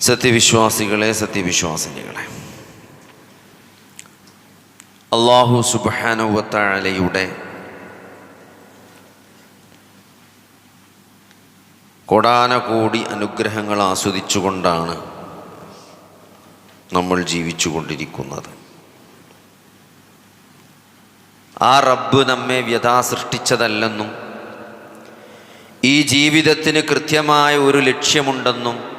സത്യവിശ്വാസികളെ സത്യവിശ്വാസിനികളെ. അള്ളാഹു സുബാനുവത്താഴലയുടെ കൊടാനകോടി അനുഗ്രഹങ്ങൾ ആസ്വദിച്ചുകൊണ്ടാണ് നമ്മൾ ജീവിച്ചുകൊണ്ടിരിക്കുന്നത്. ആ റബ്ബ് നമ്മെ വ്യഥാ സൃഷ്ടിച്ചതല്ലെന്നും ഈ ജീവിതത്തിന് കൃത്യമായ ഒരു ലക്ഷ്യമുണ്ടെന്നും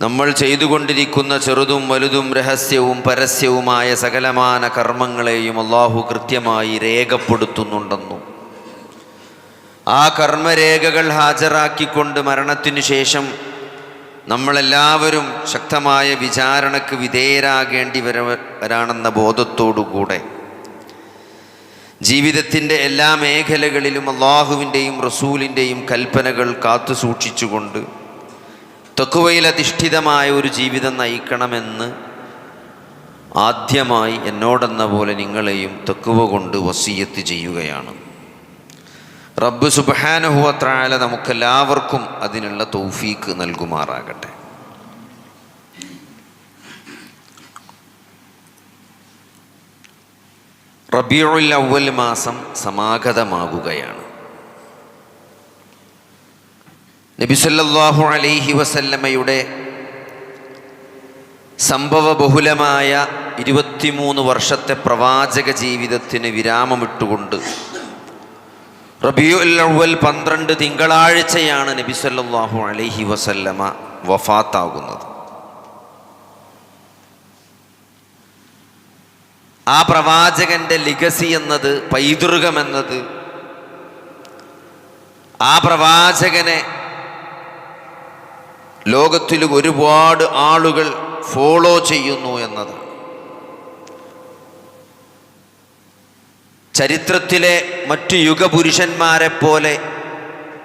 നമ്മൾ ചെയ്തുകൊണ്ടിരിക്കുന്ന ചെറുതും വലുതും രഹസ്യവും പരസ്യവുമായ സകലമാന കർമ്മങ്ങളെയും അള്ളാഹു കൃത്യമായി രേഖപ്പെടുത്തുന്നുണ്ടെന്നും. ആ കർമ്മരേഖകൾ ഹാജരാക്കിക്കൊണ്ട് മരണത്തിനു ശേഷം നമ്മളെല്ലാവരും ശക്തമായ വിചാരണക്ക് വിധേയരാകേണ്ടി വരവരാണെന്ന ബോധത്തോടുകൂടെ ജീവിതത്തിന്റെ എല്ലാ മേഖലകളിലും അള്ളാഹുവിന്റെയും റസൂലിന്റെയും കൽപ്പനകൾ കാത്തു സൂക്ഷിച്ചുകൊണ്ട് തെക്കുവയിൽ അധിഷ്ഠിതമായ ഒരു ജീവിതം നയിക്കണമെന്ന് ആദ്യമായി എന്നോടെന്ന പോലെ നിങ്ങളെയും തെക്കുവ കൊണ്ട് വസീയത്ത് ചെയ്യുകയാണ്. റബ്ബ് സുബാനുഹുവത്രാല നമുക്കെല്ലാവർക്കും അതിനുള്ള തൗഫീക്ക് നൽകുമാറാകട്ടെ. റബിയുൽ അവൽ മാസം സമാഗതമാകുകയാണ്. നബിസല്ലാഹു അലൈഹി വസല്ലമ്മയുടെ സംഭവ ബഹുലമായ ഇരുപത്തിമൂന്ന് വർഷത്തെ പ്രവാചക ജീവിതത്തിന് വിരാമമിട്ടുകൊണ്ട് റബിയുൽ പന്ത്രണ്ട് തിങ്കളാഴ്ചയാണ് നബി സല്ലല്ലാഹു അലൈഹി വസല്ലമ വഫാത്താകുന്നത്. ആ പ്രവാചകന്റെ ലിഗസി എന്നത് പൈതൃകമെന്നത് ആ പ്രവാചകനെ ലോകത്തിൽ ഒരുപാട് ആളുകൾ ഫോളോ ചെയ്യുന്നു എന്നതാണ് ചരിത്രത്തിലെ മറ്റു യുഗപുരുഷന്മാരെ പോലെ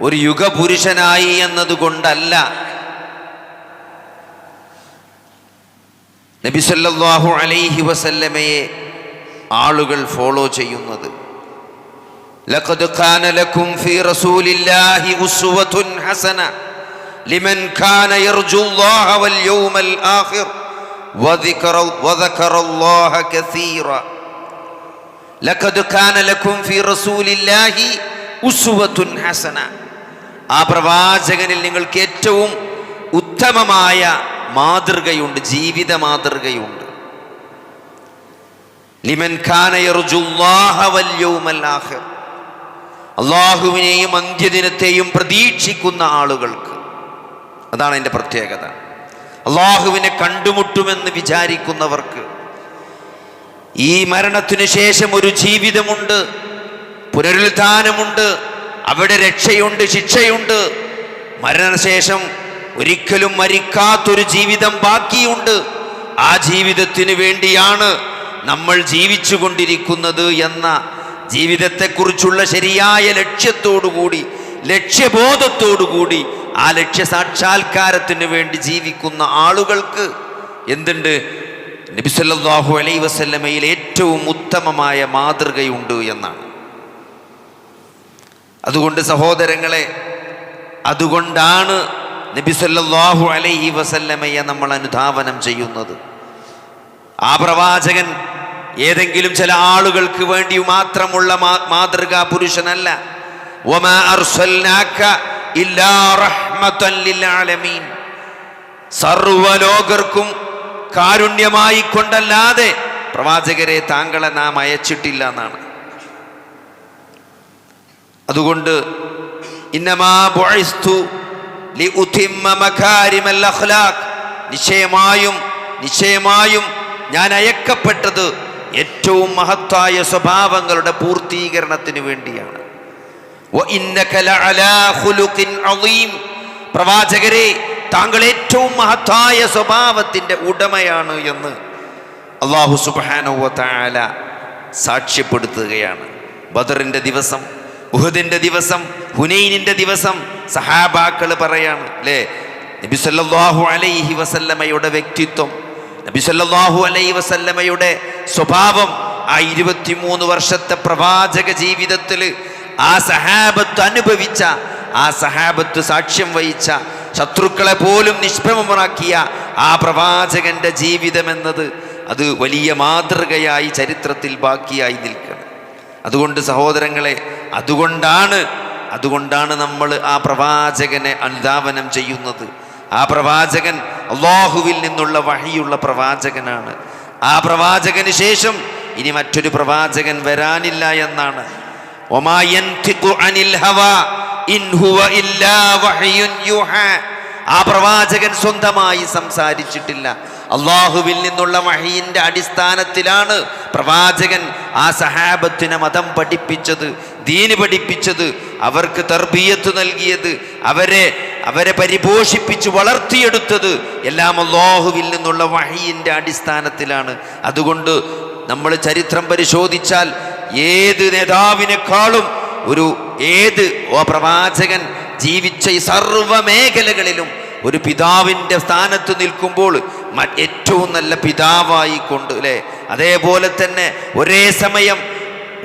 ഒരു യുഗപുരുഷനായി എന്നതുകൊണ്ടല്ല. നബിസല്ലാഹു അലൈഹി വസല്ലമയെ ആളുകൾ ഫോളോ ചെയ്യുന്നത്. ലഖദ് ഖാന ലക്കും ഫീ റസൂലില്ലാഹി ഉസ്വതുൻ ഹസന. لمن كان يرجو الله واليوم الآخر وذكر وذكر الله كثيرا لقد كان لكم في رسول الله أسوة حسنة ആ പ്രവാചകനിൽ നിങ്ങൾക്ക് ഏറ്റവും ഉത്തമമായ മാതൃകയുണ്ട് ജീവിത മാതൃകയുണ്ട് ലിമൻ ഖാന യർജുല്ലാഹ വൽ യൗമൽ ആഖിർ അള്ളാഹുവിനെയും അന്ത്യദിനത്തെയും പ്രതീക്ഷിക്കുന്ന ആളുകൾക്ക് അതാണ് എന്റെ പ്രത്യേകത. അള്ളാഹുവിനെ കണ്ടുമുട്ടുമെന്ന് വിചാരിക്കുന്നവർക്ക് ഈ മരണത്തിനു ശേഷം ഒരു ജീവിതമുണ്ട് പുനരുത്ഥാനമുണ്ട് അവിടെ രക്ഷയുണ്ട് ശിക്ഷയുണ്ട്. മരണശേഷം ഒരിക്കലും മരിക്കാത്തൊരു ജീവിതം ബാക്കിയുണ്ട്. ആ ജീവിതത്തിന് വേണ്ടിയാണ് നമ്മൾ ജീവിച്ചുകൊണ്ടിരിക്കുന്നത് എന്ന ജീവിതത്തെക്കുറിച്ചുള്ള ശരിയായ ലക്ഷ്യത്തോടുകൂടി ലക്ഷ്യബോധത്തോടുകൂടി ആ ലക്ഷ്യ സാക്ഷാത്കാരത്തിന് വേണ്ടി ജീവിക്കുന്ന ആളുകൾക്ക് എന്തുണ്ട്? നബിസല്ലാഹു അലൈ വസല്ലമയിൽ ഏറ്റവും ഉത്തമമായ മാതൃകയുണ്ട് എന്നാണ്. അതുകൊണ്ട് സഹോദരങ്ങളെ അതുകൊണ്ടാണ് നബിസല്ലാഹു അലൈഹി വസല്ലമയെ നമ്മൾ അനുധാവനം ചെയ്യുന്നത്. ആ പ്രവാചകൻ ഏതെങ്കിലും ചില ആളുകൾക്ക് വേണ്ടി മാത്രമുള്ള മാതൃകാ പുരുഷനല്ല. സർവലോകർക്കും കാരുണ്യമായി കൊണ്ടല്ലാതെ പ്രവാചകരെ താങ്കളെ നാം അയച്ചിട്ടില്ല എന്നാണ്. അതുകൊണ്ട് നിശ്ചയമായും നിശ്ചയമായും ഞാൻ അയക്കപ്പെട്ടത് ഏറ്റവും മഹത്തായ സ്വഭാവങ്ങളുടെ പൂർത്തീകരണത്തിന് വേണ്ടിയാണ്. പ്രവാചകരെ താങ്കൾ ഏറ്റവും മഹത്തായ സ്വഭാവത്തിന്റെ ഉടമയാണ് എന്ന് അള്ളാഹു സുബാനുവല സാക്ഷ്യപ്പെടുത്തുകയാണ്. ബദറിന്റെ ദിവസം ഉഹദിന്റെ ദിവസം ഹുനൈനിന്റെ ദിവസം സഹാബാക്കൾ പറയാണ് അല്ലേ നബി സല്ലല്ലാഹു അലൈഹി വസല്ലമയുടെ വ്യക്തിത്വം നബി സല്ലല്ലാഹു അലൈഹി വസല്ലമയുടെ സ്വഭാവം ആ ഇരുപത്തിമൂന്ന് വർഷത്തെ പ്രവാചക ജീവിതത്തിൽ ആ സഹാബത്ത് അനുഭവിച്ച ആ സഹാബത്ത് സാക്ഷ്യം വഹിച്ച ശത്രുക്കളെ പോലും നിഷ്പ്രമമാക്കിയ ആ പ്രവാചകന്റെ ജീവിതം എന്നത് അത് വലിയ മാതൃകയായി ചരിത്രത്തിൽ ബാക്കിയായി നിൽക്കണം. അതുകൊണ്ട് സഹോദരങ്ങളെ അതുകൊണ്ടാണ് അതുകൊണ്ടാണ് നമ്മൾ ആ പ്രവാചകനെ അനുധാവനം ചെയ്യുന്നത്. ആ പ്രവാചകൻ അള്ളാഹുവിൽ നിന്നുള്ള വഴിയുള്ള പ്രവാചകനാണ്. ആ പ്രവാചകന് ശേഷം ഇനി മറ്റൊരു പ്രവാചകൻ വരാനില്ല എന്നാണ് ആ പ്രവാചകൻ സ്വന്തമായി സംസാരിച്ചിട്ടില്ല. അള്ളാഹുവിൽ നിന്നുള്ള വഹീന്റെ അടിസ്ഥാനത്തിലാണ് പ്രവാചകൻ ആ സഹാബത്തിനെ മതം പഠിപ്പിച്ചത് ദീന് പഠിപ്പിച്ചത് അവർക്ക് തർബീയത്ത് നൽകിയത് അവരെ അവരെ പരിപോഷിപ്പിച്ച് വളർത്തിയെടുത്തത് എല്ലാം അള്ളാഹുവിൽ നിന്നുള്ള വഹീന്റെ അടിസ്ഥാനത്തിലാണ്. അതുകൊണ്ട് നമ്മൾ ചരിത്രം പരിശോധിച്ചാൽ ഏത് നേതാവിനേക്കാളും ഒരു ഏത് പ്രവാചകൻ ജീവിച്ച ഈ സർവ മേഖലകളിലും ഒരു പിതാവിന്റെ സ്ഥാനത്ത് നിൽക്കുമ്പോൾ ഏറ്റവും നല്ല പിതാവായി കൊണ്ട് അല്ലേ? അതേപോലെ തന്നെ ഒരേ സമയം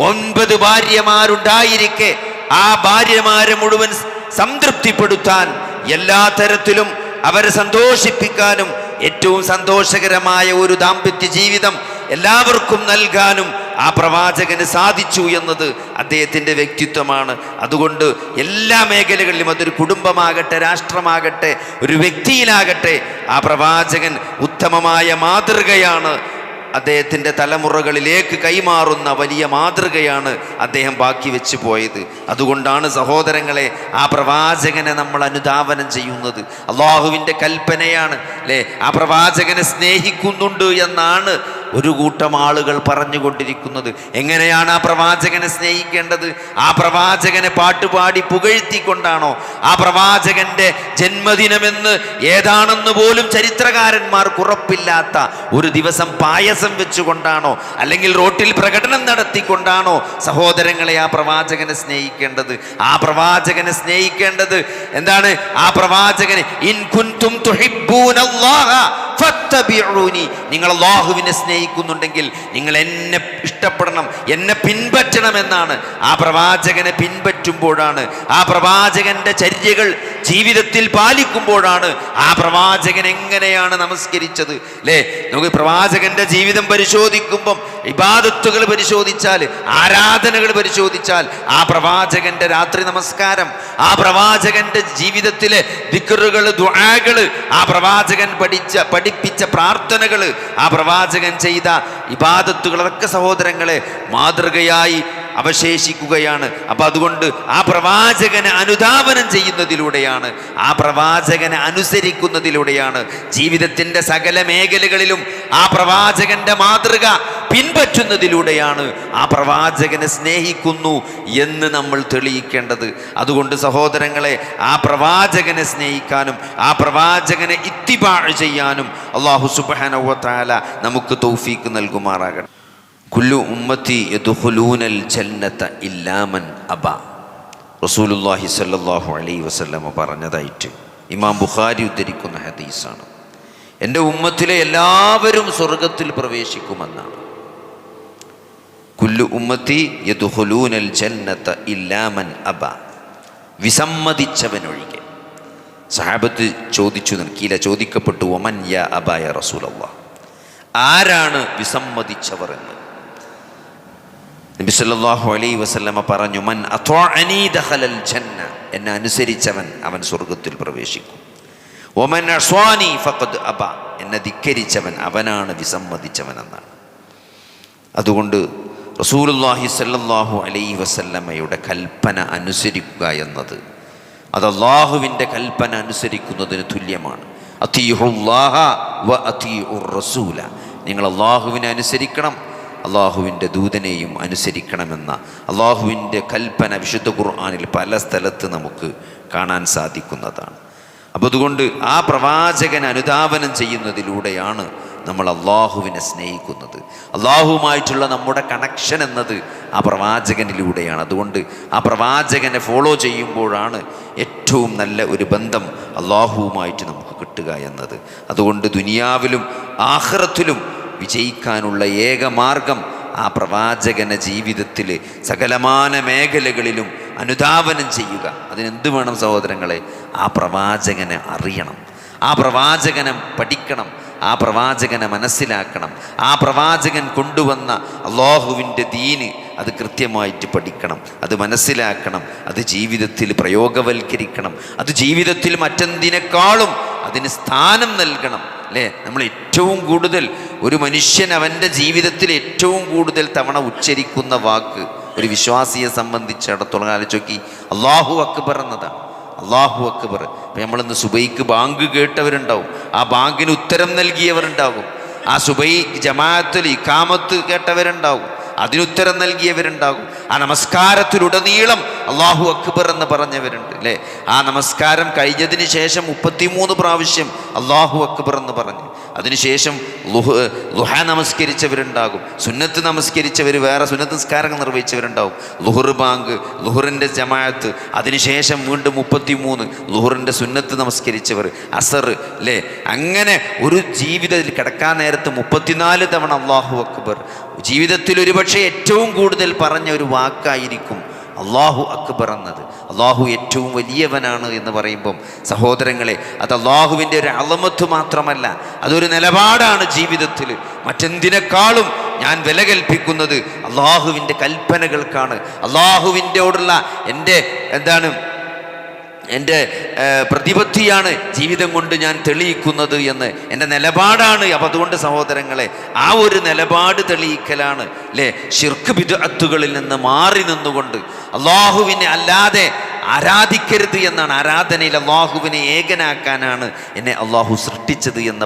ഒൻപത് ഭാര്യമാരുണ്ടായിരിക്കെ ആ ഭാര്യമാരെ മുഴുവൻ സംതൃപ്തിപ്പെടുത്താൻ എല്ലാ തരത്തിലും അവരെ സന്തോഷിപ്പിക്കാനും ഏറ്റവും സന്തോഷകരമായ ഒരു ദാമ്പത്യ ജീവിതം എല്ലാവർക്കും നൽകാനും ആ പ്രവാചകന് സാധിച്ചു എന്നത് അദ്ദേഹത്തിന്റെ വ്യക്തിത്വമാണ്. അതുകൊണ്ട് എല്ലാ മേഖലകളിലും അതൊരു കുടുംബമാകട്ടെ രാഷ്ട്രമാകട്ടെ ഒരു വ്യക്തിയിലാകട്ടെ ആ പ്രവാചകൻ ഉത്തമമായ മാതൃകയാണ്. അദ്ദേഹത്തിന്റെ തലമുറകളിലേക്ക് കൈമാറുന്ന വലിയ മാതൃകയാണ് അദ്ദേഹം ബാക്കി വെച്ച് പോയത്. അതുകൊണ്ടാണ് സഹോദരങ്ങളെ ആ പ്രവാചകനെ നമ്മൾ അനുധാവനം ചെയ്യുന്നത്. അള്ളാഹുവിന്റെ കൽപ്പനയാണ് അല്ലേ? ആ പ്രവാചകനെ സ്നേഹിക്കുന്നുണ്ട് എന്നാണ് ഒരു കൂട്ടം ആളുകൾ പറഞ്ഞുകൊണ്ടിരിക്കുന്നത്. എങ്ങനെയാണ് ആ പ്രവാചകനെ സ്നേഹിക്കേണ്ടത്? ആ പ്രവാചകനെ പാട്ടുപാടി പുകഴ്ത്തിക്കൊണ്ടാണോ? ആ പ്രവാചകന്റെ ജന്മദിനമെന്ന് ഏതാണെന്ന് പോലും ചരിത്രകാരന്മാർക്ക് ഉറപ്പില്ലാത്ത ഒരു ദിവസം പായസം വെച്ചുകൊണ്ടാണോ? അല്ലെങ്കിൽ റോട്ടിൽ പ്രകടനം നടത്തിക്കൊണ്ടാണോ സഹോദരങ്ങളെ ആ പ്രവാചകനെ സ്നേഹിക്കേണ്ടത്? ആ പ്രവാചകനെ സ്നേഹിക്കേണ്ടത് എന്താണ്? ആ പ്രവാചകനെ ഇൻ കുൻതും നിങ്ങൾ അള്ളാഹുവിനെ സ്നേഹിക്കുന്നുണ്ടെങ്കിൽ നിങ്ങൾ എന്നെ ഇഷ്ടപ്പെടണം എന്നെ പിൻപറ്റണം എന്നാണ് ആ പ്രവാചകനെ പിൻപറ്റുമ്പോഴാണ് ആ പ്രവാചകന്റെ ചര്യകൾ ജീവിതത്തിൽ പാലിക്കുമ്പോഴാണ് ആ പ്രവാചകൻ എങ്ങനെയാണ് നമസ്കരിച്ചത് അല്ലേ? നമുക്ക് പ്രവാചകന്റെ ജീവിതം പരിശോധിക്കുമ്പം ഇബാദത്തുകൾ പരിശോധിച്ചാൽ ആരാധനകൾ പരിശോധിച്ചാൽ ആ പ്രവാചകന്റെ രാത്രി നമസ്കാരം ആ പ്രവാചകന്റെ ജീവിതത്തിലെ ദിക്കറുകൾ ദുആകൾ ആ പ്രവാചകൻ പഠിച്ച പഠിപ്പിച്ച പ്രാർത്ഥനകൾ ആ പ്രവാചകൻ ചെയ്ത ഇബാദത്തുകളൊക്കെ സഹോദരങ്ങളെ മാതൃകയായി അവശേഷിക്കുകയാണ്. അപ്പം അതുകൊണ്ട് ആ പ്രവാചകനെ അനുധാവനം ചെയ്യുന്നതിലൂടെയാണ് ആ പ്രവാചകനെ അനുസരിക്കുന്നതിലൂടെയാണ് ജീവിതത്തിന്റെ സകല മേഖലകളിലും ആ പ്രവാചകന്റെ മാതൃക പിൻപറ്റുന്നതിലൂടെയാണ് ആ പ്രവാചകനെ സ്നേഹിക്കുന്നു എന്ന് നമ്മൾ തെളിയിക്കേണ്ടത്. അതുകൊണ്ട് സഹോദരങ്ങളെ ആ പ്രവാചകനെ സ്നേഹിക്കാനും ആ പ്രവാചകനെ ഇത്തിബാ ചെയ്യാനും അള്ളാഹു സുബാനവത്താല നമുക്ക് തൗഫീക്ക് നൽകുമാറാകണം കുല്ലു ഉമ്മത്തി യദുഹുലൂനൽ ജന്നത്ത ഇല്ലാമൻ അബ. റസൂലുല്ലാഹി സല്ലാഹു അലൈ വസല്ലമ പറഞ്ഞതായിട്ട് ഇമാം ബുഖാരി ഉദ്ധരിക്കുന്ന ഹദീസാണ്. എന്റെ ഉമ്മത്തിലെ എല്ലാവരും സ്വർഗത്തിൽ പ്രവേശിക്കുമെന്നാണ്. കുല്ലു ഉമ്മത്തി യദുഖുലൂനൽ ജന്നത ഇല്ലാമൻ അബ. വിസമ്മതിച്ചവനൊഴികെ. സഹാബത്ത് ചോദിച്ചു നിൽക്കിയില്ല ചോദിക്കപ്പെട്ടു ഒമൻ യാ അബായ റസൂലല്ലാ? ആരാണ് വിസമ്മതിച്ചവർ എന്ന്? നബി സല്ലല്ലാഹു അലൈഹി വസല്ലമ പറഞ്ഞു മൻ അത്വഅനി ദഖലൽ ജന്ന. എന്നെ അനുസരിച്ചവൻ അവൻ സ്വർഗത്തിൽ പ്രവേശിക്കും. ഒമൻ അസ്വാനി ഫഖദ് അബ. എന്നെ ധിക്കരിച്ചവൻ അവനാണ് വിസമ്മതിച്ചവൻ എന്നാണ് അതുകൊണ്ട് റസൂലുള്ളാഹി സല്ലല്ലാഹു അലൈഹി വസല്ലമയുടെ കൽപ്പന അനുസരിക്കുക എന്നത്. അത് അള്ളാഹുവിന്റെ കൽപ്പന അനുസരിക്കുന്നതിന് തുല്യമാണ്. അതീഹുല്ലാഹ വ അതീഉർ റസൂല നിങ്ങൾ അള്ളാഹുവിനെ അനുസരിക്കണം അള്ളാഹുവിന്റെ ദൂതനെയും അനുസരിക്കണമെന്ന. അള്ളാഹുവിന്റെ കൽപ്പന വിശുദ്ധ ഖുർആാനിൽ പല സ്ഥലത്ത് നമുക്ക് കാണാൻ സാധിക്കുന്നതാണ്. അപ്പോൾ അതുകൊണ്ട് ആ പ്രവാചകൻ അനുധാവനം ചെയ്യുന്നതിലൂടെയാണ് നമ്മൾ അള്ളാഹുവിനെ സ്നേഹിക്കുന്നത്. അള്ളാഹുവുമായിട്ടുള്ള നമ്മുടെ കണക്ഷൻ എന്നത് ആ പ്രവാചകനിലൂടെയാണ്. അതുകൊണ്ട് ആ പ്രവാചകനെ ഫോളോ ചെയ്യുമ്പോഴാണ് ഏറ്റവും നല്ല ഒരു ബന്ധം അള്ളാഹുവുമായിട്ട് നമുക്ക് കിട്ടുക എന്നത്. അതുകൊണ്ട് ദുനിയാവിലും ആഹ്റത്തിലും വിജയിക്കാനുള്ള ഏക മാർഗം ആ പ്രവാചകന ജീവിതത്തിൽ സകലമാന മേഖലകളിലും അനുധാവനം ചെയ്യുക. അതിനെന്ത് വേണം സഹോദരങ്ങളെ? ആ പ്രവാചകനെ അറിയണം. ആ പ്രവാചകനെ പഠിക്കണം ആ പ്രവാചകനെ മനസ്സിലാക്കണം ആ പ്രവാചകൻ കൊണ്ടുവന്ന അള്ളാഹുവിന്റെ ദീന് അത് കൃത്യമായിട്ട് പഠിക്കണം അത് മനസ്സിലാക്കണം അത് ജീവിതത്തിൽ പ്രയോഗവൽക്കരിക്കണം അത് ജീവിതത്തിൽ മറ്റെന്തിനേക്കാളും അതിന് സ്ഥാനം നൽകണം അല്ലേ? നമ്മൾ ഏറ്റവും കൂടുതൽ ഒരു മനുഷ്യൻ അവന്റെ ജീവിതത്തിൽ ഏറ്റവും കൂടുതൽ തവണ ഉച്ചരിക്കുന്ന വാക്ക് ഒരു വിശ്വാസിയെ സംബന്ധിച്ചിടത്തോളം ആലോചിക്കി അള്ളാഹു അക്ബർ എന്നതാണ്. അള്ളാഹു അക്ബർ. അപ്പം നമ്മളിന്ന് സുബൈക്ക് ബാങ്ക് കേട്ടവരുണ്ടാവും. ആ ബാങ്കിന് ഉത്തരം നൽകിയവരുണ്ടാകും ആ സുബൈ ജമാഅത്തിൽ ഇക്കാമത്ത് കേട്ടവരുണ്ടാവും. അതിനുത്തരം നൽകിയവരുണ്ടാകും ആ നമസ്കാരത്തിലുടനീളം അള്ളാഹു അക്ബർ എന്ന് പറഞ്ഞവരുണ്ട് അല്ലേ? ആ നമസ്കാരം കഴിഞ്ഞതിന് ശേഷം മുപ്പത്തിമൂന്ന് പ്രാവശ്യം അള്ളാഹു അക്ബർ എന്ന് പറഞ്ഞു. അതിനുശേഷം ലുഹ ലുഹ നമസ്കരിച്ചവരുണ്ടാകും. സുന്നത്ത് നമസ്കരിച്ചവർ വേറെ സുന്നത്ത് നിസ്കാരങ്ങൾ നിർവഹിച്ചവരുണ്ടാകും. ലുഹുർ ബാങ്ക് ലുഹുറിന്റെ ജമാഅത്ത് അതിനുശേഷം വീണ്ടും മുപ്പത്തിമൂന്ന് ലുഹുറിന്റെ സുന്നത്ത് നമസ്കരിച്ചവർ അസർ അല്ലേ? അങ്ങനെ ഒരു ജീവിതത്തിൽ കിടക്കാൻ നേരത്ത് മുപ്പത്തിനാല് തവണ അള്ളാഹു അക്ബർ. ജീവിതത്തിൽ ഒരുപക്ഷെ ഏറ്റവും കൂടുതൽ പറഞ്ഞ ഒരു വാക്കായിരിക്കും അള്ളാഹു അക്ബർ എന്നത്. അള്ളാഹു ഏറ്റവും വലിയവനാണ് എന്ന് പറയുമ്പം സഹോദരങ്ങളെ അത് അള്ളാഹുവിന്റെ ഒരു അളമത്ത് മാത്രമല്ല അതൊരു നിലപാടാണ് ജീവിതത്തിൽ മറ്റെന്തിനേക്കാളും ഞാൻ വില കൽപ്പിക്കുന്നത് അള്ളാഹുവിന്റെ കൽപ്പനകൾക്കാണ്. അള്ളാഹുവിന്റെ ഓടുള്ള എന്റെ എന്താണ് എന്റെ പ്രതിബദ്ധിയാണ് ജീവിതം കൊണ്ട് ഞാൻ തെളിയിക്കുന്നത് എന്ന്. എന്റെ നിലപാടാണ്. അപ്പം അതുകൊണ്ട് സഹോദരങ്ങളെ ആ ഒരു നിലപാട് തെളിയിക്കലാണ്. അല്ലേ ഷിർക്ക് ബിദുഅത്തുകളിൽ നിന്ന് മാറി നിന്നുകൊണ്ട് അള്ളാഹുവിനെ അല്ലാതെ ആരാധിക്കരുത് എന്നാണ്. ആരാധനയിൽ അള്ളാഹുവിനെ ഏകനാക്കാനാണ് എന്നെ അള്ളാഹു സൃഷ്ടിച്ചത് എന്ന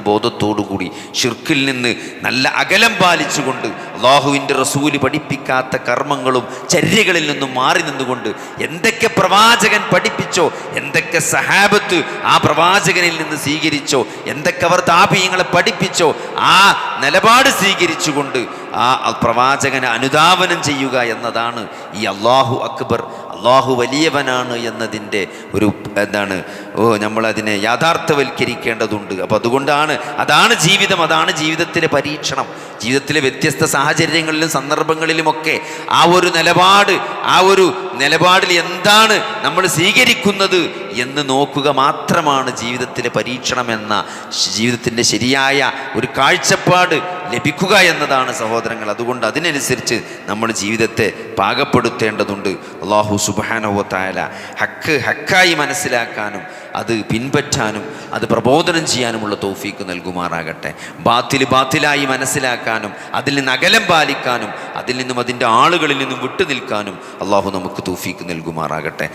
കൂടി ഷിർക്കിൽ നിന്ന് നല്ല അകലം പാലിച്ചുകൊണ്ട് അള്ളാഹുവിന്റെ റസൂൽ പഠിപ്പിക്കാത്ത കർമ്മങ്ങളും ചര്യകളിൽ നിന്നും മാറി നിന്നുകൊണ്ട് എന്തൊക്കെ പ്രവാചകൻ പഠിപ്പിച്ചോ എന്തൊക്കെ സഹാബത്ത് ആ പ്രവാചകനിൽ നിന്ന് സ്വീകരിച്ചോ? എന്തൊക്കെ അവർ താപീയങ്ങളെ പഠിപ്പിച്ചോ? ആ നിലപാട് സ്വീകരിച്ചുകൊണ്ട് ആ പ്രവാചകനെ അനുധാവനം ചെയ്യുക എന്നതാണ് ഈ അള്ളാഹു അക്ബർ അള്ളാഹു വലിയവനാണ് എന്നതിന്റെ ഒരു എന്താണ് ഓ നമ്മളതിനെ യാഥാർത്ഥവൽക്കരിക്കേണ്ടതുണ്ട് അപ്പോൾ അതുകൊണ്ടാണ് അതാണ് ജീവിതം അതാണ് ജീവിതത്തിലെ പരീക്ഷണം. ജീവിതത്തിലെ വ്യത്യസ്ത സാഹചര്യങ്ങളിലും സന്ദർഭങ്ങളിലുമൊക്കെ ആ ഒരു നിലപാട് ആ ഒരു നിലപാടിൽ എന്താണ് നമ്മൾ സ്വീകരിക്കുന്നത് എന്ന് നോക്കുക മാത്രമാണ് ജീവിതത്തിലെ പരീക്ഷണം എന്ന ജീവിതത്തിന്റെ ശരിയായ ഒരു കാഴ്ചപ്പാട് ലഭിക്കുക എന്നതാണ് സഹോദരങ്ങൾ. അതുകൊണ്ട് അതിനനുസരിച്ച് നമ്മൾ ജീവിതത്തെ പാകപ്പെടുത്തേണ്ടതുണ്ട്. അള്ളാഹു സുബാനവത്തായാല ഹക്ക് ഹക്കായി മനസ്സിലാക്കാനും അത് പിൻപറ്റാനും അത് പ്രബോധനം ചെയ്യാനുമുള്ള തോഫീക്ക് നൽകുമാറാകട്ടെ. ബാത്തിൽ ബാത്തിലായി മനസ്സിലാക്കാനും അതിൽ നിന്ന് അകലം പാലിക്കാനും അതിൽ നിന്നും അതിന്റെ ആളുകളിൽ നിന്നും വിട്ടു നിൽക്കാനും അള്ളാഹു നമുക്ക് തോഫീക്ക് നൽകുമാറാകട്ടെ.